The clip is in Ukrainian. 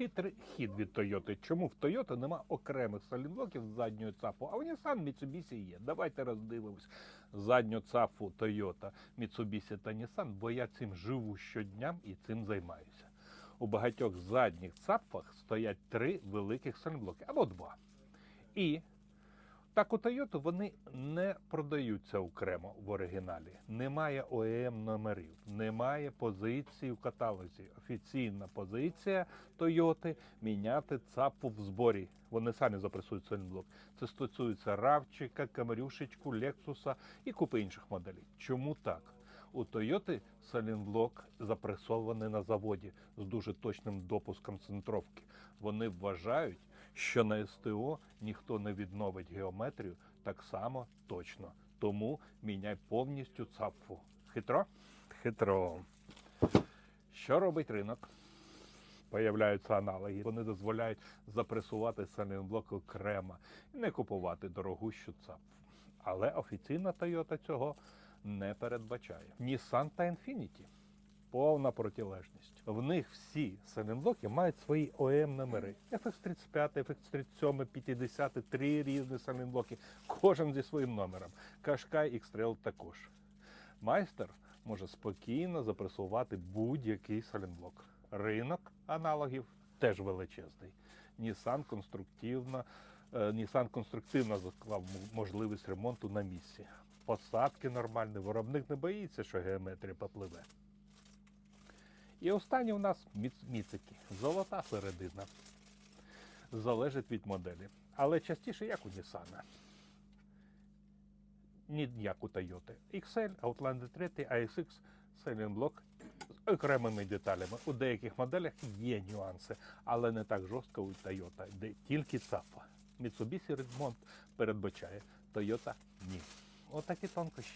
Хитрий хід від Toyota. Чому в Toyota нема окремих салінблоків з задньою ЦАФу, а в Nissan Mitsubishi є. Давайте роздивимось задню ЦАФу Toyota, Mitsubishi та Nissan, бо я цим живу щодня і цим займаюся. У багатьох задніх ЦАФах стоять три великих салінблоки або два. І так у Toyota вони не продаються окремо в оригіналі. Немає ОЕМ номерів, немає позиції в каталозі. Офіційна позиція Toyota міняти ЦАПу в зборі. Вони самі запресують сайлентблок. Це стосується Равчика, Камерюшечку, Лексуса і купи інших моделей. Чому так? У Toyota салінблок запресований на заводі з дуже точним допуском центровки. Вони вважають, що на СТО ніхто не відновить геометрію так само точно. Тому міняй повністю цапфу. Хитро? Хитро. Що робить ринок? Появляються аналоги. Вони дозволяють запресувати салінблок окремо і не купувати дорогущу цапфу. Але офіційна Toyota цього не передбачає. Nissan та Infiniti повна протилежність. В них всі салінблоки мають свої ОМ номери. FX35, FX37, 50, три різні салінблоки, кожен зі своїм номером. Qashqai X-Trail також. Майстер може спокійно запресувати будь-який салінблок. Ринок аналогів теж величезний. Nissan конструктивно, е, Nissan конструктивно заклав можливість ремонту на місці. Посадки нормальні, виробник не боїться, що геометрія попливе. І останнє у нас міц- міцики. Золота середина. Залежить від моделі. Але частіше як у Nissan. Ні як у Toyota. XL, Outlander 3, ASX, Sailing Block з окремими деталями. У деяких моделях є нюанси, але не так жорстко у Toyota, де тільки ЦАПа. Mitsubishi ремонт передбачає, Toyota ні. Отакі тонкощі.